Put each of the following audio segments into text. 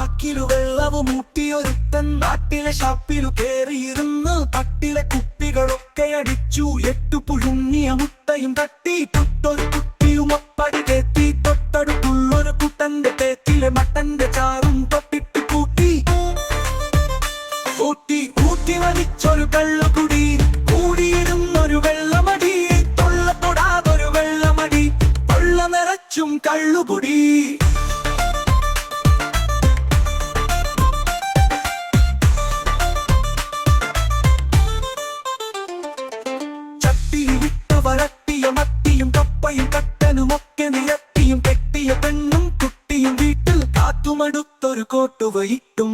ബാക്കിലു വെള്ളവും മുട്ടിയൊരുത്തൻ നാട്ടിലെ ഷാപ്പിലു കേറിയിരുന്ന് തട്ടിലെ കുപ്പികളൊക്കെ അടിച്ചു എട്ടു പുഴുങ്ങിയ മുട്ടയും തട്ടി. തൊട്ടൊരു കുട്ടിയും അപ്പടി കെത്തി. തൊട്ടടുത്തുള്ളൊരു കുട്ടന്റെ തേക്കിലെ മട്ടന്റെ ചാറും തൊട്ടിട്ട് കൂട്ടി. കൂട്ടി കൂട്ടി വലിച്ചൊരു കള്ളുകുടി. കൂടിയിരുന്നൊരു വെള്ളമടി. തൊള്ള വെള്ളമടി. തൊള്ള നിറച്ചും കള്ളുപൊടി കോട്ടുവയിട്ടും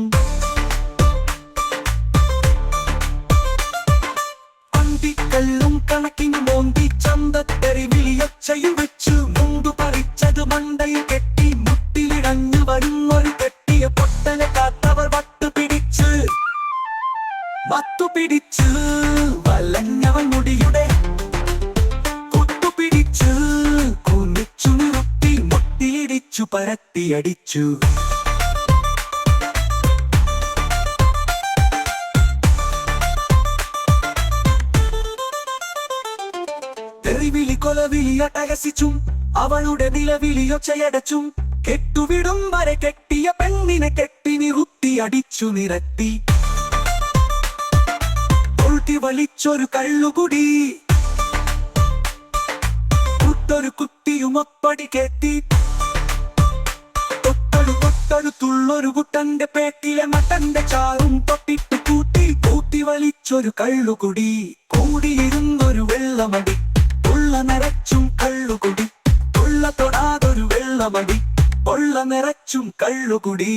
പണ്ടിക്കല്ലും കണക്കിന് മോന്തി ചന്തത്തെറിവിളിയൊച്ചയും വെച്ചു. മുമ്പ് പറിച്ചത് മണ്ടയിൽ കെട്ടി മുട്ടിലിടഞ്ഞു വരുന്നൊരു കെട്ടിയ പൊട്ടനെ കാത്തവർ വട്ടു പിടിച്ച്. വത്തു പിടിച്ച് വലഞ്ഞവൻ മുടിയുടെ കൊട്ടുപിടിച്ച് കുന്നിച്ചു നിർത്തി മുട്ടിയിടിച്ചു പരത്തിയടിച്ചു. തെറിവിളി കൊലവിളി അട്ടഹസിച്ചും അവളുടെ നിലവിളിയൊച്ചയടച്ചും കെട്ടുവിടും വരെ കെട്ടിയ പെണ്ണിനെ കെട്ടി നിറുത്തി അടിച്ചു നിരത്തി. വലിച്ചൊരു കള്ളുകുടി. കുട്ടൊരു കുത്തിയുമൊപ്പടി കെട്ടി തൊട്ടടു തുള്ളൊരു കുട്ടന്റെ പേട്ടിലെ മട്ടന്റെ ചാറും പൊട്ടിട്ട് കൂട്ടി. കൂട്ടി വലിച്ചൊരു കള്ളുകുടി. കൂടിയിരുന്നൊരു വെള്ളമടി. തൊടാതൊരു വെള്ളമടി. ഉള്ള നിറച്ചും കള്ളുകുടി.